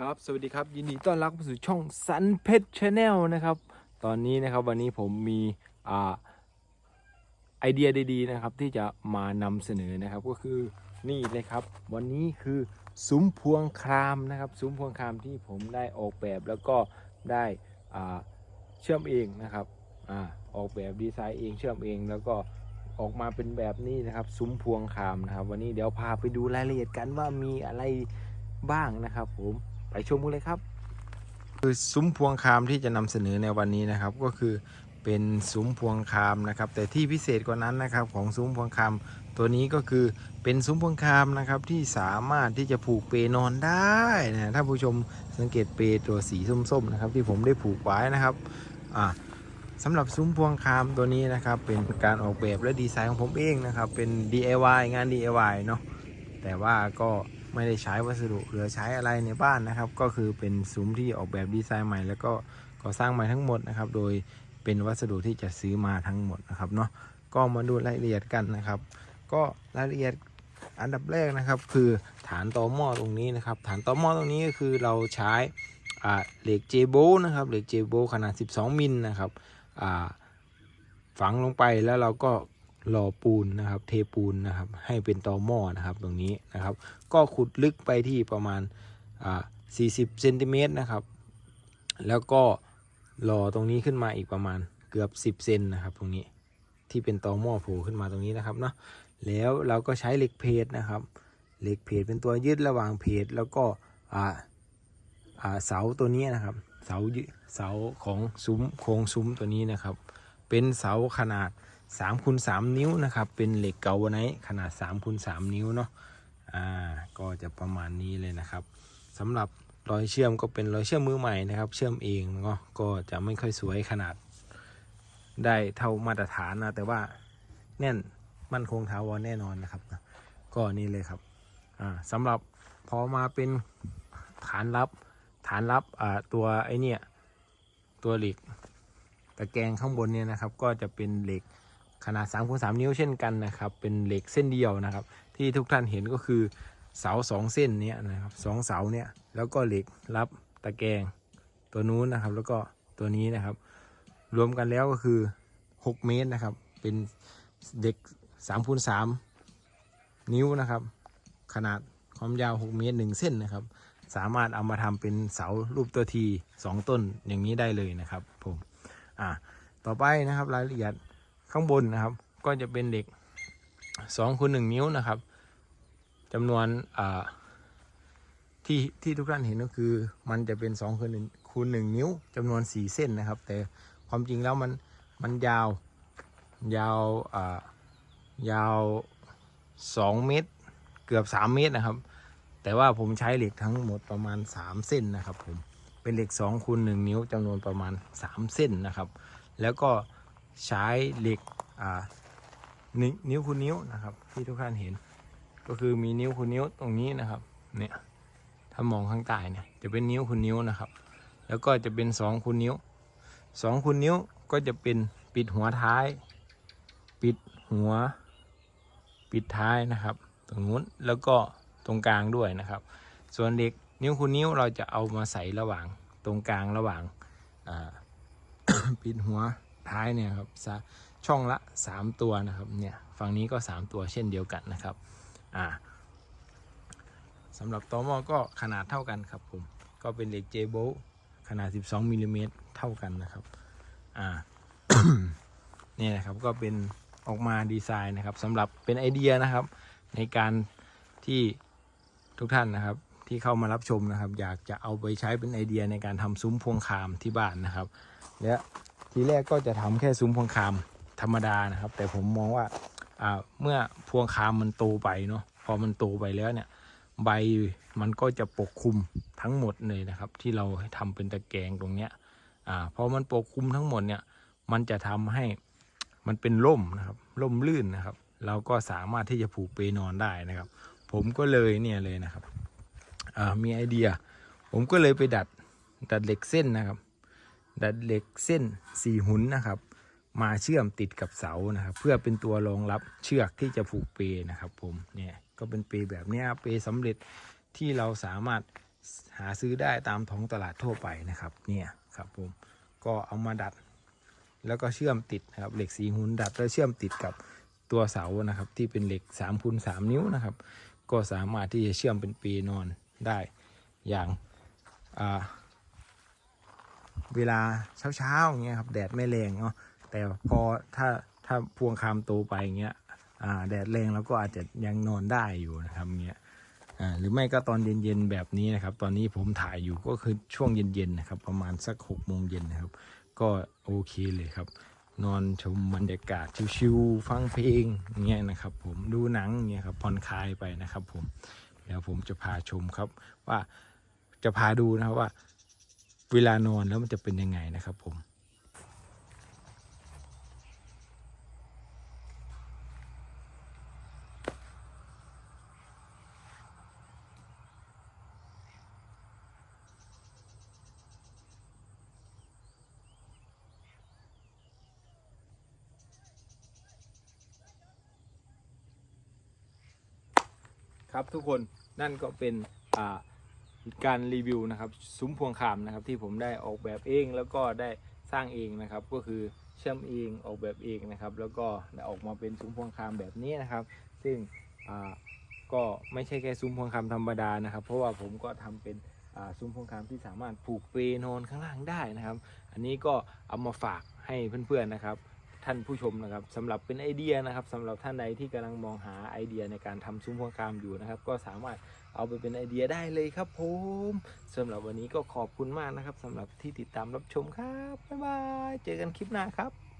ครับสวัสดีครับ ยินดีต้อนรับเข้าสู่ช่องสันเพชรชาแนลนะครับ ตอนนี้นะครับวันนี้ผมมีอ่าไอเดียดีๆนะครับที่จะมานำเสนอนะครับก็คือนี่เลยครับ วันนี้คือซุ้มพวงครามนะครับซุ้มพวงครามที่ผมได้ออกแบบแล้วก็ได้อ่าเชื่อมเองนะครับอ่าออกแบบดีไซน์เองเชื่อมเองแล้วก็ออกมาเป็นแบบนี้นะครับซุ้มพวงครามนะครับ วันนี้เดี๋ยวพาไปดูรายละเอียดกันว่ามีอะไรบ้างนะครับผม ไปชมกันเลยครับ คือซุ้มพวงคามที่จะนำเสนอในวันนี้นะครับก็คือเป็นซุ้มพวงคามนะครับ แต่ที่พิเศษกว่านั้นนะครับของซุ้มพวงคามตัวนี้ก็คือเป็นซุ้มพวงคามนะครับที่สามารถที่จะผูกเปนอนได้นะถ้าผู้ชมสังเกตเปตัวสีส้มๆนะครับ ที่ผมได้ผูกไว้นะครับอ่าสำหรับซุ้มพวงคามตัวนี้นะครับ เป็นการออกแบบและดีไซน์ของผมเองนะครับ เป็น DIY งาน DIY เนาะแต่ว่าก็ ไม่ได้ใช้วัสดุเหลือใช้อะไรในบ้านนะครับ ก็คือเป็นซุ้มที่ออกแบบดีไซน์ใหม่ แล้วก็ก่อสร้างใหม่ทั้งหมดนะครับ โดยเป็นวัสดุที่จะซื้อมาทั้งหมดนะครับเนาะก็มาดูรายละเอียดกันนะครับ ก็รายละเอียดอันดับแรกนะครับ คือฐานต่อหม้อตรงนี้นะครับ ฐานต่อหม้อตรงนี้ก็คือเราใช้อ่าเหล็กเจโบนะครับเหล็กเจโบขนาด 12 มิลนะครับอ่าฝังลงไปแล้วเราก็ หล่อปูนนะครับ เทปูนนะครับ ให้เป็นต่อหม้อนะครับ ตรงนี้นะครับ ก็ขุดลึกไปที่ประมาณอ่า40เซนติเมตรนะครับ แล้วก็หล่อตรงนี้ขึ้นมาอีกประมาณเกือบ 10เซนนะครับ ตรงนี้ที่เป็นตอหม้อโผล่ขึ้นมาตรงนี้นะครับเนาะแล้วเราก็ใช้เหล็กเพจนะครับ เหล็กเพจเป็นตัวยึดระหว่างเพจแล้วก็อ่าอ่าเสาตัวนี้นะครับ เสาเสาของซุ้มโครงซุ้มตัวนี้นะครับ เป็นเสาขนาด 3คูณ3นิ้วนะครับ เป็นเหล็กเกาไนท์ขนาด3คูณ3นิ้วเนาะอ่าก็จะประมาณนี้เลยนะครับสำหรับรอยเชื่อมก็เป็นรอยเชื่อมมือใหม่นะครับ เชื่อมเองเนาะก็จะไม่ค่อยสวยขนาด ได้เท่ามาตรฐานนะแต่ว่าแน่นมั่นคงถาวรแน่นอนนะครับนะก็นี่เลยครับอ่าสำหรับพอมาเป็นฐานรับฐานรับอ่าตัวไอเนี่ยตัวเหล็กตะแกรงข้างบนเนี่ยนะครับ ก็จะเป็นเหล็ก ขนาด3คูณ3นิ้วเช่นกันนะครับ เป็นเหล็กเส้นเดียวนะครับ ที่ทุกท่านเห็นก็คือเสาสองเส้นเนี้ยนะครับสองเสาเนี่ยแล้วก็เหล็กรับตะแกรงตัวนู้นนะครับ แล้วก็ตัวนี้นะครับ รวมกันแล้วก็คือ 6 เมตรนะครับ เป็นเด็ก3คูณ3นิ้วนะครับ ขนาดความยาว 6 เมตร 1 เส้นนะครับ สามารถเอามาทำเป็นเสารูปตัวที 2 ต้นอย่างนี้ได้เลยนะครับผมอ่าต่อไปนะครับรายละเอียด ข้างบนนะครับ ก็จะเป็นเด็ก2คูณ1นิ้วนะครับจำนวนที่ที่ทุกท่านเห็นก็คือ มันจะเป็น2คูณ1คูณ1นิ้วจำนวน 4 เส้นนะครับ แต่ความจริงแล้วมันมันยาวยาวอ่ายาว 2 เมตร เกือบ 3 เมตรนะครับ แต่ว่าผมใช้เหล็กทั้งหมดประมาณ 3 เส้นนะครับผมเป็นเหล็ก2คูณ1นิ้วจำนวนประมาณ 3 เส้นนะครับ แล้วก็ ใช้เหล็กนนิ้วคูนิ้วนะครับที่ทุกท่านเห็น ก็คือมีนิ้วคูนิ้วตรงนี้นะครับเนี่ยถ้ามองข้างใต้เนี่ยจะเป็นนิ้วคูนิ้วนะครับ แล้วก็จะเป็น2คูนิ้ว2คูนิ้วก็จะเป็นปิดหัวท้าย ปิดหัว ปิดท้ายนะครับ ตรงนู้นแล้วก็ตรงกลางด้วยนะครับ ส่วนเด็กนิ้วคูนิ้วเราจะเอามาใส่ระหว่างตรงกลางระหว่างปิดหัว ท้ายเนี่ยครับช่องละ 3 ตัวนะครับเนี่ยฝั่งนี้ก็ 3 ตัวเช่นเดียวกันนะครับอ่าสำหรับตอหมอก็ขนาดเท่ากันครับผมก็เป็นเหล็กเจโบขนาด 12มิลลิเมตรเท่ากันนะครับอ่านี่นะครับก็เป็นออกมาดีไซน์นะครับสำหรับเป็นไอเดียนะครับ ในการที่ทุกท่านนะครับที่เข้ามารับชมนะครับ อยากจะเอาไปใช้เป็นไอเดียในการทำซุ้มพวงคามที่บ้านนะครับ และ ทีแรกก็จะทำแค่ซุ้มพวงคามธรรมดานะครับ แต่ผมมองว่าอ่าเมื่อพวงคามมันโตไปเนาะพอมันโตไปแล้วเนี่ย ใบมันก็จะปกคลุมทั้งหมดเลยนะครับ ที่เราทำเป็นตะแกรงตรงเนี้ยอ่าพอมันปกคลุมทั้งหมดเนี่ยมันจะทำให้มันเป็นร่มนะครับร่มลื่นนะครับ เราก็สามารถที่จะผูกเปนอนได้นะครับ ผมก็เลยเนี่ยเลยนะครับมีไอเดีย ผมก็เลยไปดัดดัดเหล็กเส้นนะครับ ดัดเหล็กเส้นสี่หุนนะครับ มาเชื่อมติดกับเสานะครับ เพื่อเป็นตัวรองรับเชือกที่จะผูกเปนะครับ ผมเนี่ยก็เป็นเปแบบนี้เปสำเร็จที่เราสามารถหาซื้อได้ตามท้องตลาดทั่วไปนะครับเนี่ยครับผมก็เอามาดัด แล้วก็เชื่อมติดนะครับเหล็กสีหุนดัดแล้วเชื่อมติดกับตัวเสานะครับ ที่เป็นเหล็ก3คูณ3นิ้วนะครับ ก็สามารถที่จะเชื่อมเป็นปีนอนได้อย่างอ่า เวลาเช้าๆอย่างเงี้ยครับแดดไม่แรงเนาะแต่พอถ้าถ้าพวงคามโตไปอย่างเงี้ยอ่าแดดแรงแล้วก็อาจจะยังนอนได้อยู่นะครับเงี้ยอ่าหรือไม่ก็ตอนเย็นๆแบบนี้นะครับ ตอนนี้ผมถ่ายอยู่ก็คือช่วงเย็นๆนะครับ ประมาณสัก6โมงเย็นนะครับ ก็โอเคเลยครับ นอนชมบรรยากาศชิวๆฟังเพลงอย่างเงี้ยนะครับ ผมดูหนังอย่างเงี้ยครับผ่อนคลายไปนะครับ ผมเดี๋ยวผมจะพาชมครับว่าจะพาดูนะครับว่า เวลานอนแล้วมันจะเป็นยังไงนะครับผมครับทุกคนนั่นก็เป็นอ่า การรีวิวนะครับซุ้มพวงคามนะครับที่ผมได้ออกแบบเองแล้วก็ได้สร้างเองนะครับก็คือเชื่อมเองออกแบบเองนะครับ แล้วก็ได้ออกมาเป็นซุ้มพวงคามแบบนี้นะครับ ซึ่งก็ไม่ใช่แค่ซุ้มพวงคามธรรมดานะครับ เพราะว่าผมก็ทำเป็นซุ้มพวงคามที่สามารถผูกเปลนอนข้างล่างได้นะครับ อันนี้ก็เอามาฝากให้เพื่อนๆนะครับ ท่านผู้ชมนะครับสำหรับเป็นไอเดียนะครับสำหรับท่านใดที่กำลังมองหาไอเดียในการทำซุ้มพวงกามอยู่นะครับ ก็สามารถเอาไปเป็นไอเดียได้เลยครับผมสำหรับวันนี้ก็ขอบคุณมากนะครับสำหรับที่ติดตามรับชมครับบ๊ายบายเจอกันคลิปหน้าครับ